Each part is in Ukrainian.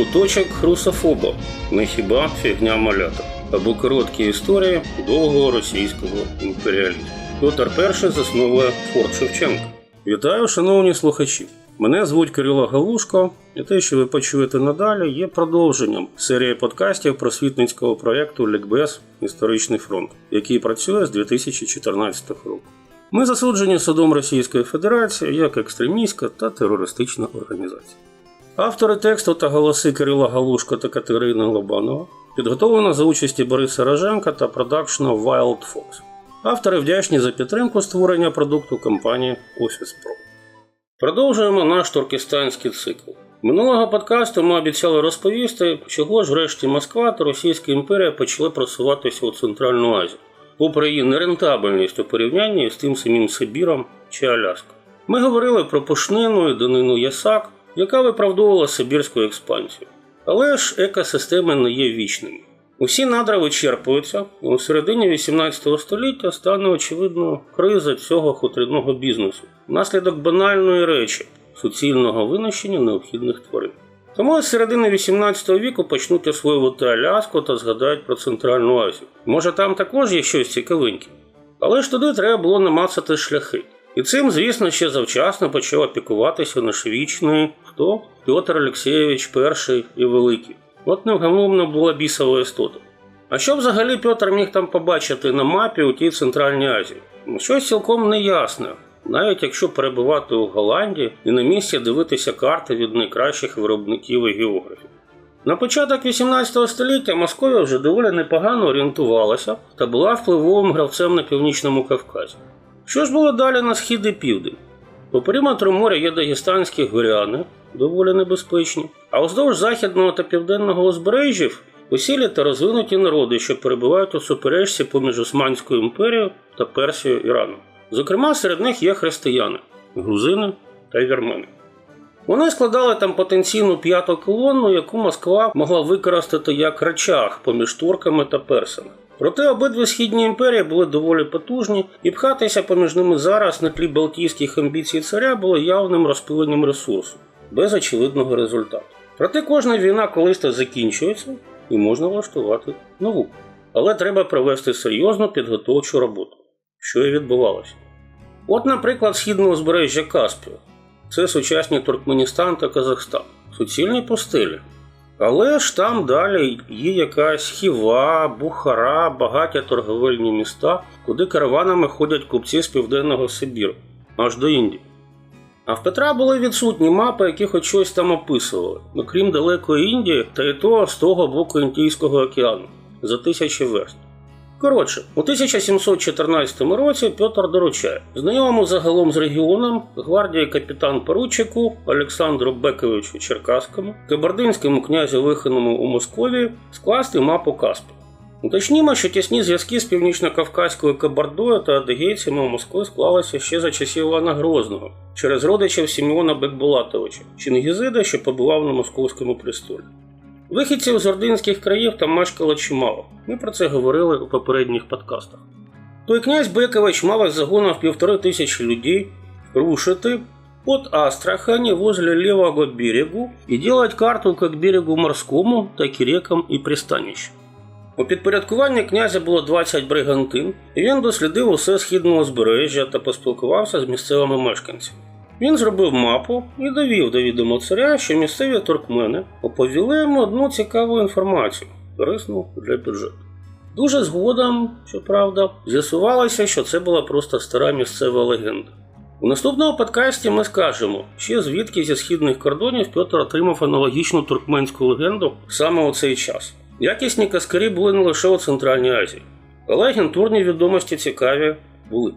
Куточок русофоба, не хіба фігня малята, або короткі історії довгого російського імперіалізму. Петр І засновує Форт Шевченка. Вітаю, шановні слухачі! Мене звуть Кирило Галушко, і те, що ви почуєте надалі, є продовженням серії подкастів просвітницького проєкту Лікбез Історичний фронт, який працює з 2014 року. Ми засуджені судом Російської Федерації як екстремістська та терористична організація. Автори тексту та голоси Кирила Галушко та Катерини Лобанова підготовлено за участі Бориса Роженка та продакшена Wild Fox. Автори вдячні за підтримку створення продукту компанії Office Pro. Продовжуємо наш туркестанський цикл. Минулого подкасту ми обіцяли розповісти, чого ж врешті Москва та Російська імперія почали просуватися у Центральну Азію, попри її нерентабельність у порівнянні з тим самим Сибіром чи Аляскою. Ми говорили про пушнину і данину Ясак, яка виправдовувала Сибірську експансію. Але ж екосистеми не є вічними. Усі надра вичерпуються, і у середині 18 століття стане очевидно криза цього хутряного бізнесу внаслідок банальної речі суцільного винищення необхідних тварин. Тому з середини 18 віку почнуть освоювати Аляску та згадають про Центральну Азію. Може там також є щось цікавеньке. Але ж туди треба було намацати шляхи. І цим, звісно, ще завчасно почав опікуватися наш вічний хто? Петр Олексійович І і Великий. От невгамовна була бісова істота. А що взагалі Петр міг там побачити на мапі у тій Центральній Азії? Ну, Щось цілком неясне, навіть якщо перебувати у Голландії і на місці дивитися карти від найкращих виробників і географів. На початок 18 століття Московія вже доволі непогано орієнтувалася та була впливовим гравцем на північному Кавказі. Що ж було далі на схід і південь? По периметру моря є дагестанські горяни, доволі небезпечні, а уздовж західного та південного узбережжів усілі та розвинуті народи, що перебувають у суперечці поміж Османською імперією та Персією Іраном. Зокрема, серед них є християни, грузини та вірмени. Вони складали там потенційну п'яту колонну, яку Москва могла використати як речах поміж турками та персами. Проте обидві східні імперії були доволі потужні, і пхатися поміж ними зараз на тлі балтійських амбіцій царя було явним розпиленням ресурсу, без очевидного результату. Проте кожна війна колись то закінчується і можна влаштувати нову. Але треба провести серйозну підготовчу роботу, що і відбувалося. От, наприклад, східне узбережжя Каспію це сучасні Туркменістан та Казахстан, суцільні пустелі. Але ж там далі є якась хіва, бухара, багаті торговельні міста, куди караванами ходять купці з південного Сибіру, аж до Індії. А в Петра були відсутні мапи, які хоч щось там описували, окрім далекої Індії та й того з того боку Індійського океану за тисячі верст. Коротше, у 1714 році Петр доручає знайомому загалом з регіоном гвардії капітан поручику Олександру Бековичу Черкаському, кабардинському князю виханому у Московії скласти мапу Каспі. Уточнімо, що тісні зв'язки з північно-кавказькою Кабардою та адигейцями у Москві склалися ще за часів Івана Грозного через родичів Сімеона Бекбулатовича, Чингізида, що побував на московському престолі. Вихідців з ординських країв там мешкало чимало. Ми про це говорили у попередніх подкастах. Той князь Бекович мав із загоном півтори тисячі людей рушити от Астрахани возле левого берегу и делать карту как берегу морскому, так і рекам і пристанищам. У підпорядкуванні князя було 20 бригантин, і він дослідив усе східне узбережжя та поспілкувався з місцевими мешканцями. Він зробив мапу і довів до відомо царя, що місцеві туркмени оповіли йому одну цікаву інформацію, корисну для бюджету. Дуже згодом, щоправда, з'ясувалося, що це була просто стара місцева легенда. У наступному подкасті ми скажемо, ще звідки зі східних кордонів Петр отримав аналогічну туркменську легенду саме у цей час. Якісні каскарі були не лише у Центральній Азії, але агентурні відомості цікаві були.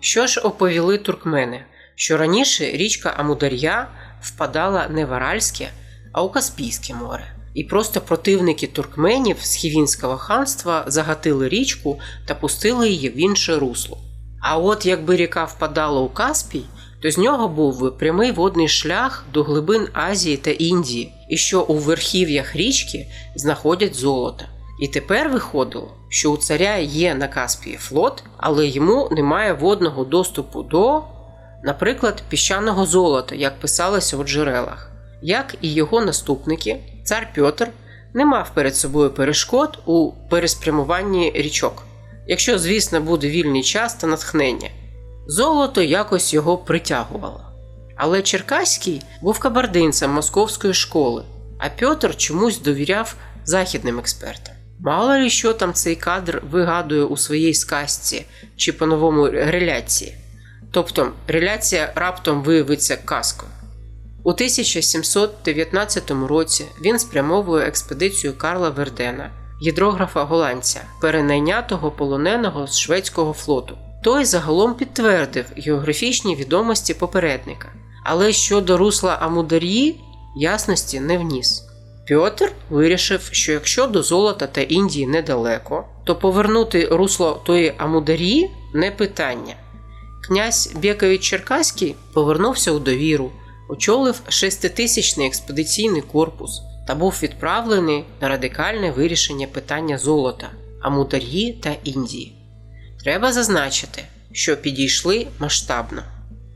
Що ж оповіли туркмени? Що раніше річка Амудар'я впадала не в Аральське, а у Каспійське море. І просто противники туркменів з Хівінського ханства загатили річку та пустили її в інше русло. А от якби ріка впадала у Каспій, то з нього був би прямий водний шлях до глибин Азії та Індії, і що у верхів'ях річки знаходять золото. І тепер виходило, що у царя є на Каспії флот, але йому немає водного доступу до, наприклад, піщаного золота, як писалося у джерелах. Як і його наступники, цар Пьотр не мав перед собою перешкод у переспрямуванні річок, якщо, звісно, буде вільний час та натхнення. Золото якось його притягувало. Але Черкаський був кабардинцем московської школи, а Пьотр чомусь довіряв західним експертам. Мало ли що там цей кадр вигадує у своїй сказці чи по-новому реляції. Тобто реляція раптом виявиться казкою. У 1719 році він спрямовує експедицію Карла Вердена, гідрографа голландця, перенайнятого полоненого з шведського флоту. Той загалом підтвердив географічні відомості попередника, але щодо русла Амудар'ї ясності не вніс. Пьотр вирішив, що якщо до золота та Індії недалеко, то повернути русло тої Амудар'ї не питання. Князь Бєкович Черкаський повернувся у довіру, очолив шеститисячний експедиційний корпус та був відправлений на радикальне вирішення питання золота, амутар'ї та Індії. Треба зазначити, що підійшли масштабно.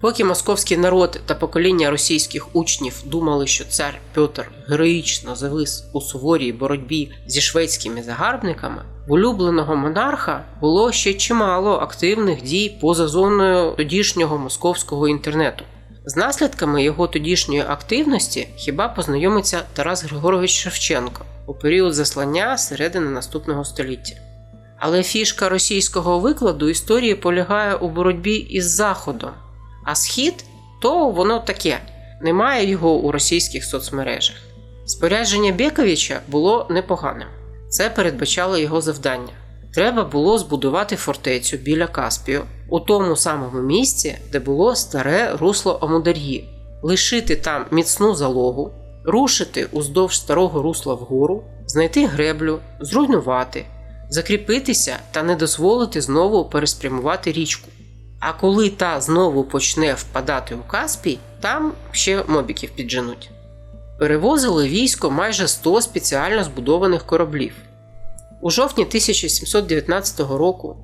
Поки московський народ та покоління російських учнів думали, що цар Петр героїчно завис у суворій боротьбі зі шведськими загарбниками, улюбленого монарха було ще чимало активних дій поза зоною тодішнього московського інтернету. З наслідками його тодішньої активності хіба познайомиться Тарас Григорович Шевченко у період заслання середини наступного століття. Але фішка російського викладу історії полягає у боротьбі із Заходом. А схід то воно таке, немає його у російських соцмережах. Спорядження Бековича було непоганим. Це передбачало його завдання. Треба було збудувати фортецю біля Каспію у тому самому місці, де було старе русло Амудар'ї, лишити там міцну залогу, рушити уздовж старого русла вгору, знайти греблю, зруйнувати, закріпитися та не дозволити знову переспрямувати річку. А коли та знову почне впадати у Каспій, там ще мобіків підженуть. Перевозили військо майже 100 спеціально збудованих кораблів. У жовтні 1719 року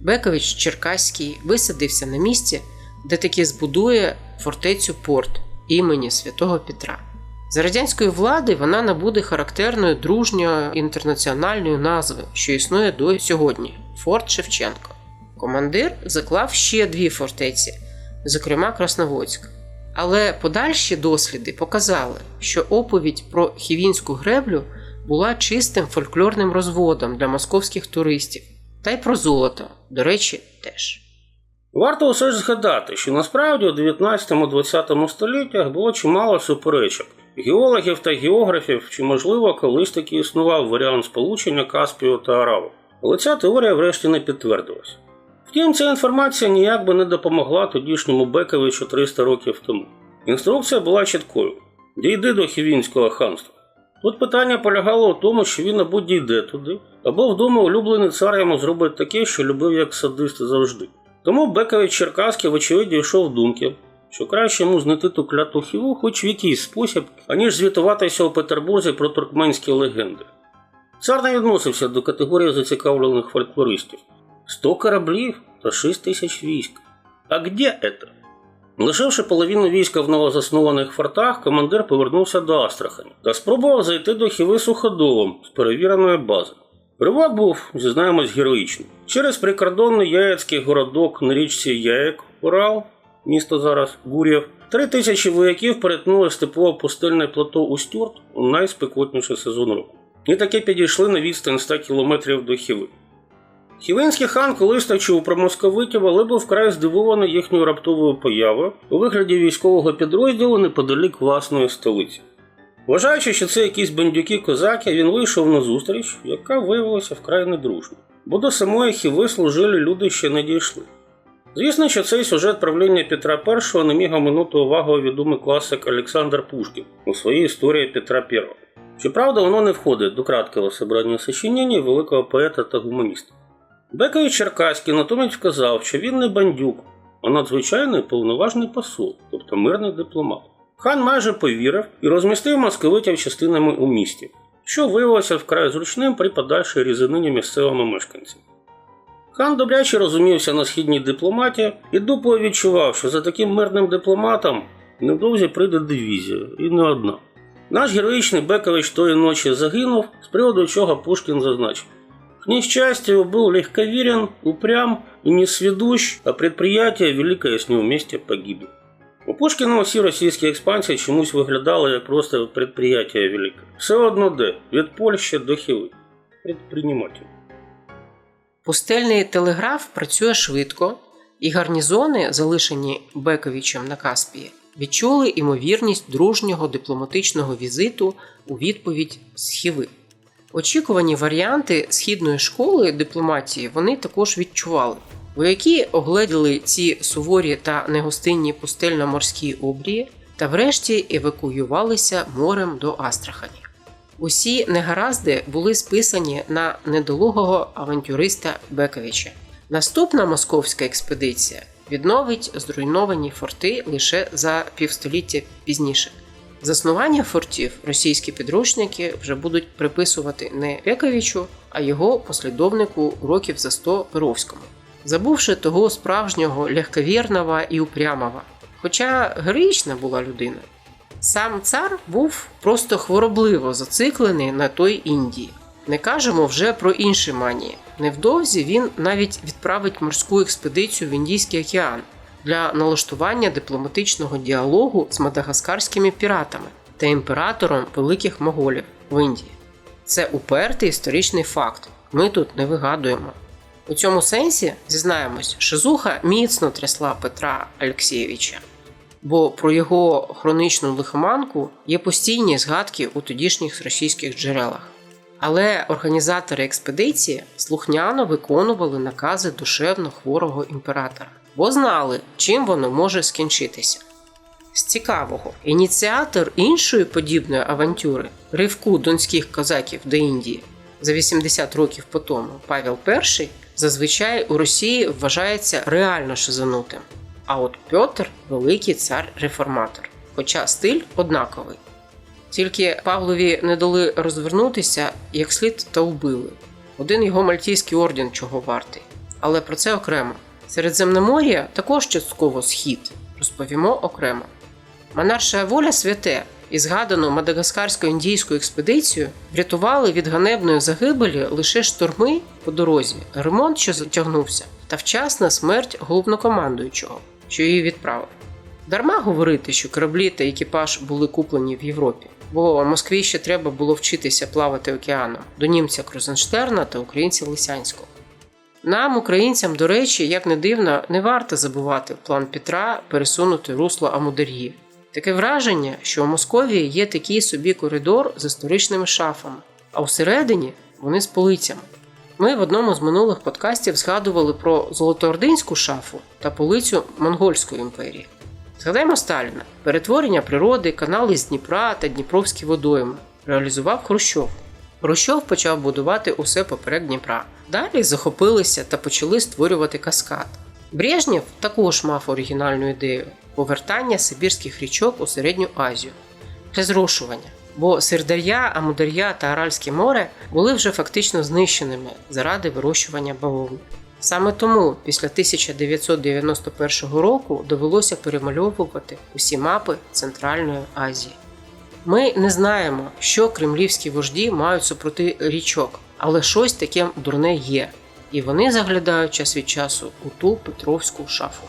Бекович Черкаський висадився на місці, де таки збудує фортецю Порт імені святого Петра. За радянської влади вона набуде характерної дружньої інтернаціональної назви, що існує до сьогодні Форт Шевченко. Командир заклав ще дві фортеці, зокрема Красноводськ. Але подальші досліди показали, що оповідь про хівінську греблю була чистим фольклорним розводом для московських туристів, та й про золото, до речі, теж. Варто усе ж згадати, що насправді у 19-20 століттях було чимало суперечок геологів та географів, чи можливо колись таки існував варіант сполучення Каспію та Араву. Але ця теорія врешті не підтвердилась. Втім, ця інформація ніяк би не допомогла тодішньому Бековичу 300 років тому. Інструкція була чіткою: дійди до Хівінського ханства. Тут питання полягало у тому, що він або дійде туди, або вдома улюблений цар йому зробить таке, що любив як садист завжди. Тому Бекович Черкаський, вочевидь, дійшов думки, що краще йому знайти ту кляту хіву хоч в якийсь спосіб, аніж звітуватися у Петербурзі про туркменські легенди. Цар не відносився до категорії зацікавлених фольклористів. 100 кораблів та 6 тисяч військ. А где это? Лишивши половину війська в новозаснованих фортах, командир повернувся до Астрахані та спробував зайти до Хіви суходолом з перевіреної бази. Ривок був, зізнаємось, героїчним. Через прикордонний яєцький городок на річці Яєк, Урал, місто зараз Гур'єв, три тисячі вояків перетнули степове пустельне плато Устюрт у найспекотніший сезон року. І таки підійшли на відстань 100 кілометрів до Хіви. Хівенський хан колись точив про московитів, але був вкрай здивований їхньою раптовою появою у вигляді військового підрозділу неподалік власної столиці. Вважаючи, що це якісь бандюки козаки, він вийшов на зустріч, яка виявилася вкрай недружною, бо до самої хіви служили люди ще не дійшли. Звісно, що цей сюжет правління Петра І не міг оминути увагою відомий класик Олександр Пушкін у своїй історії Петра І. Щоправда, воно не входить до краткого собрання сочинень великого поета та гуманіста. Бекович Черкаський натомість вказав, що він не бандюк, а надзвичайний повноважний посол, тобто мирний дипломат. Хан майже повірив і розмістив московитів частинами у місті, що виявилося вкрай зручним при подальшій різанині місцевими мешканцями. Хан добряче розумівся на східній дипломаті і дупло відчував, що за таким мирним дипломатом невдовзі прийде дивізія, і не одна. Наш героїчний Бекович тої ночі загинув, з приводу чого Пушкін зазначив. К несчастью, был легковерен, упрям и несведущ, а предприятие великое с ним вместе погибло. У Пушкіна всі російські експансії чомусь виглядали як просто предприятие велике. Все одно де, від Польщі до Хіви. Предприниматель. Пустельний телеграф працює швидко, і гарнізони, залишені Бековичем на Каспії, відчули імовірність дружнього дипломатичного візиту у відповідь з Хіви. Очікувані варіанти східної школи дипломатії вони також відчували. Вояки огледіли ці суворі та негостинні пустельно-морські обрії та врешті евакуювалися морем до Астрахані. Усі негаразди були списані на недолугого авантюриста Бековича. Наступна московська експедиція відновить зруйновані форти лише за півстоліття пізніше. Заснування фортів російські підручники вже будуть приписувати не Бековичу, а його послідовнику років за 100 Перовському, забувши того справжнього легковірного і упрямого. Хоча героїчна була людина. Сам цар був просто хворобливо зациклений на той Індії. Не кажемо вже про інші манії. Невдовзі він навіть відправить морську експедицію в Індійський океан для налаштування дипломатичного діалогу з мадагаскарськими піратами та імператором великих моголів в Індії. Це упертий історичний факт. Ми тут не вигадуємо. У цьому сенсі, зізнаємось, Шизуха міцно трясла Петра Олексійовича бо про його хронічну лихоманку є постійні згадки у тодішніх російських джерелах. Але організатори експедиції слухняно виконували накази душевно хворого імператора, бо знали, чим воно може скінчитися. З цікавого, ініціатор іншої подібної авантюри ривку донських козаків до Індії за 80 років по тому Павел І зазвичай у Росії вважається реально шизанутим. А от Пьотр великий цар-реформатор, хоча стиль однаковий. Тільки Павлові не дали розвернутися як слід та вбили. Один його мальтійський орден чого вартий. Але про це окремо. Середземномор'я також частково схід, розповімо окремо. Монарша воля святе і згадану мадагаскарсько-індійську експедицію врятували від ганебної загибелі лише шторми по дорозі, ремонт, що затягнувся, та вчасна смерть головнокомандуючого, що її відправив. Дарма говорити, що кораблі та екіпаж були куплені в Європі, бо Москві ще треба було вчитися плавати океаном до німця Крузенштерна та українця Лисянського. Нам, українцям, до речі, як не дивно, не варто забувати план Петра пересунути русло Амудар'ї. Таке враження, що у Московії є такий собі коридор з історичними шафами, а всередині вони з полицями. Ми в одному з минулих подкастів згадували про Золотоординську шафу та полицю Монгольської імперії. Згадаємо Сталіна, перетворення природи, канали з Дніпра та Дніпровські водойми реалізував Хрущов. Хрущов почав будувати усе поперек Дніпра. Далі захопилися та почали створювати каскад. Брежнєв також мав оригінальну ідею повертання сибірських річок у Середню Азію для зрошування, бо Сирдар'я, Амудар'я та Аральське море були вже фактично знищеними заради вирощування бавовни. Саме тому після 1991 року довелося перемальовувати усі мапи Центральної Азії. Ми не знаємо, що кремлівські вожді мають супроти річок, але щось таке дурне є, і вони заглядають час від часу у ту Петровську шафу.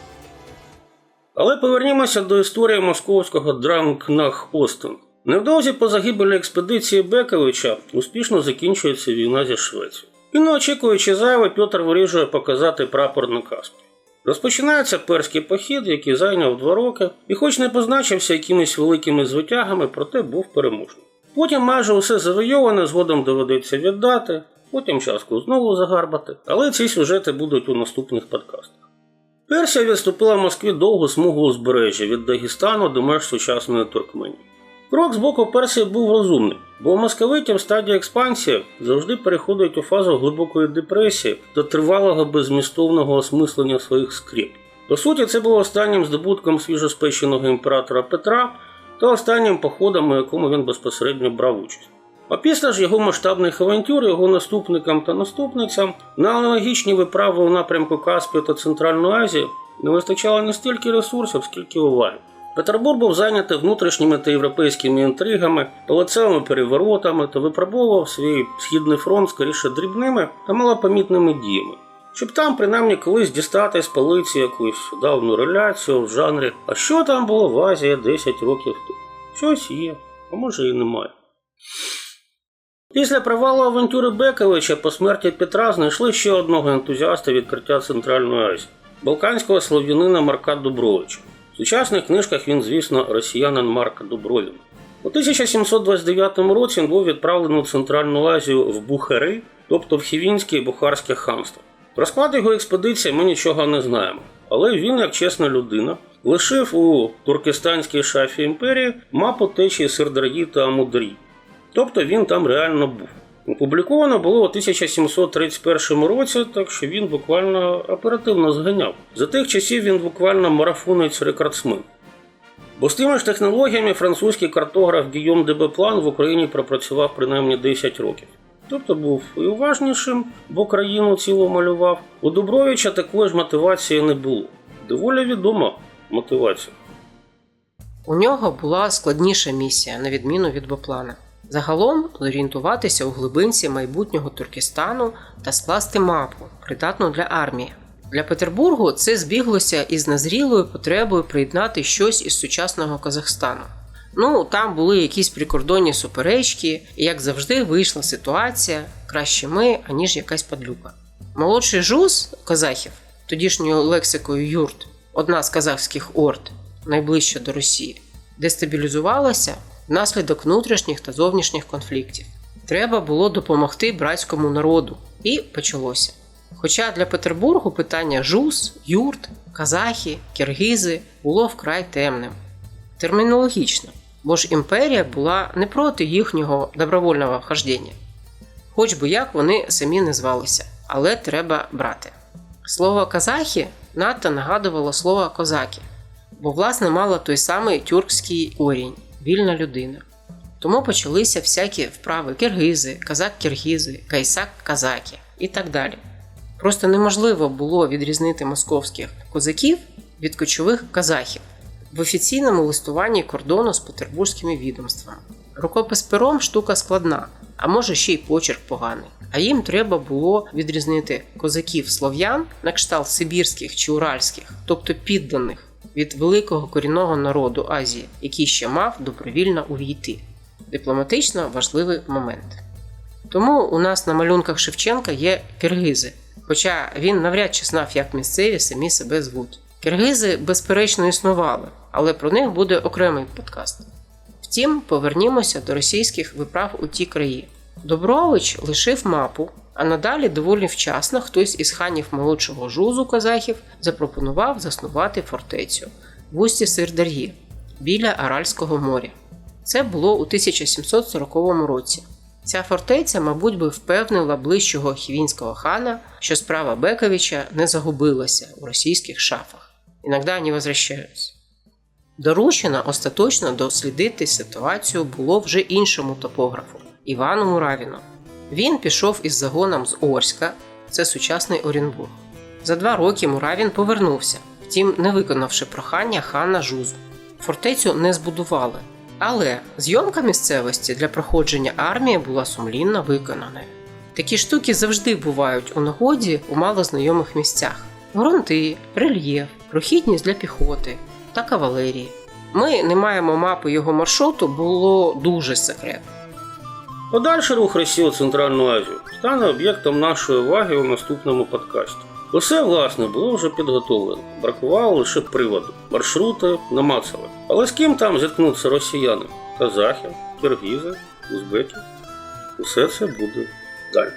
Але повернімося до історії московського Дранкнах Остен. Невдовзі по загибелі експедиції Бековича успішно закінчується війна зі Швецією. І не очікуючи зайве, Петр вирішує показати прапор на Каспі. Розпочинається перський похід, який зайняв два роки, і хоч не позначився якимись великими звитягами, проте був переможним. Потім майже усе завойоване згодом доведеться віддати, потім частку знову загарбати, але ці сюжети будуть у наступних подкастах. Персія відступила в Москві довгу смугу узбережжя від Дагестану до меж сучасної Туркменії. Крок з боку Персії був розумним, бо у московитів стадія експансії завжди переходить у фазу глибокої депресії та тривалого безмістовного осмислення своїх скріп. По суті, це було останнім здобутком свіжоспеченого імператора Петра та останнім походом, у якому він безпосередньо брав участь. А після ж його масштабних авантюр, його наступникам та наступницям на аналогічні виправи у напрямку Каспію та Центральної Азії не вистачало не стільки ресурсів, скільки уваги. Петербург був зайнятий внутрішніми та європейськими інтригами, палацевими переворотами та випробовував свій східний фронт скоріше дрібними та малопомітними діями. Щоб там принаймні колись дістати з полиці якусь давну реляцію в жанрі А що там було в Азії 10 років тому? Щось є, а може і немає. Після провалу авантюри Бековича по смерті Петра знайшли ще одного ентузіаста відкриття Центральної Азії балканського слов'янина Марка Дубровича. В сучасних книжках він, звісно, росіянин Марк Дубровін. У 1729 році він був відправлений у Центральну Азію в Бухари, тобто в Хівінське і Бухарське ханство. Про склад його експедиції ми нічого не знаємо, але він, як чесна людина, лишив у туркестанській шафі імперії мапу течії Сирдар'ї та Амудар'ї. Тобто він там реально був. Опубліковано було у 1731 році, так що він буквально оперативно зганяв. За тих часів він буквально марафонець рекордсмен. Бо з тими ж технологіями французький картограф Гійом де Беплан в Україні пропрацював принаймні 10 років. Тобто був і уважнішим, бо країну цілу малював. У Дубровича такої ж мотивації не було. Доволі відома мотивація. У нього була складніша місія, на відміну від Боплана. Загалом зорієнтуватися у глибинці майбутнього Туркестану та скласти мапу, придатну для армії. Для Петербургу це збіглося із назрілою потребою приєднати щось із сучасного Казахстану. Ну, там були якісь прикордонні суперечки, і як завжди вийшла ситуація краще ми, аніж якась падлюка. Молодший жуз казахів, тодішньою лексикою юрт, одна з казахських орд, найближча до Росії, дестабілізувалася внаслідок внутрішніх та зовнішніх конфліктів. Треба було допомогти братському народу, і почалося. Хоча для Петербургу питання жуз, юрт, казахи, киргизи було вкрай темним. Термінологічно, бо ж імперія була не проти їхнього добровольного вхождення. Хоч би як вони самі не звалися, але треба брати. Слово казахи надто нагадувало слово козаки, бо власне мало той самий тюркський корінь вільна людина. Тому почалися всякі вправи киргизи, казак-киргизи, кайсак-казаки і так далі. Просто неможливо було відрізнити московських козаків від кочових казахів в офіційному листуванні кордону з петербурзькими відомствами. Рукопис пером штука складна, а може ще й почерк поганий. А їм треба було відрізнити козаків слов'ян на кшталт сибірських чи уральських, тобто підданих від великого корінного народу Азії, який ще мав добровільно увійти. Дипломатично важливий момент. Тому у нас на малюнках Шевченка є киргизи, хоча він навряд чи знав, як місцеві самі себе звуть. Киргизи, безперечно, існували, але про них буде окремий подкаст. Втім, повернімося до російських виправ у ті краї. Добрович лишив мапу, а надалі доволі вчасно хтось із ханів молодшого жузу казахів запропонував заснувати фортецю в усті Сирдар'ї біля Аральського моря. Це було у 1740 році. Ця фортеця, мабуть, би впевнила ближчого хівінського хана, що справа Бековича не загубилася у російських шафах. Іноді вони возвращаються. Доручено остаточно дослідити ситуацію було вже іншому топографу Івану Муравіну. Він пішов із загоном з Орська, це сучасний Оренбург. За два роки Муравін повернувся, втім, не виконавши прохання хана Жузу. Фортецю не збудували, але зйомка місцевості для проходження армії була сумлінно виконана. Такі штуки завжди бувають у нагоді у малознайомих місцях: грунти, рельєф, прохідність для піхоти та кавалерії. Ми не маємо мапи його маршруту, було дуже секретно. Подальший рух Росії у Центральну Азію стане об'єктом нашої уваги у наступному подкасті. Усе, власне, було вже підготовлено. Бракувало лише приводу. Маршрути намацали. Але з ким там зіткнуться росіяни? Казахи, киргізи, узбеки. Усе це буде далі.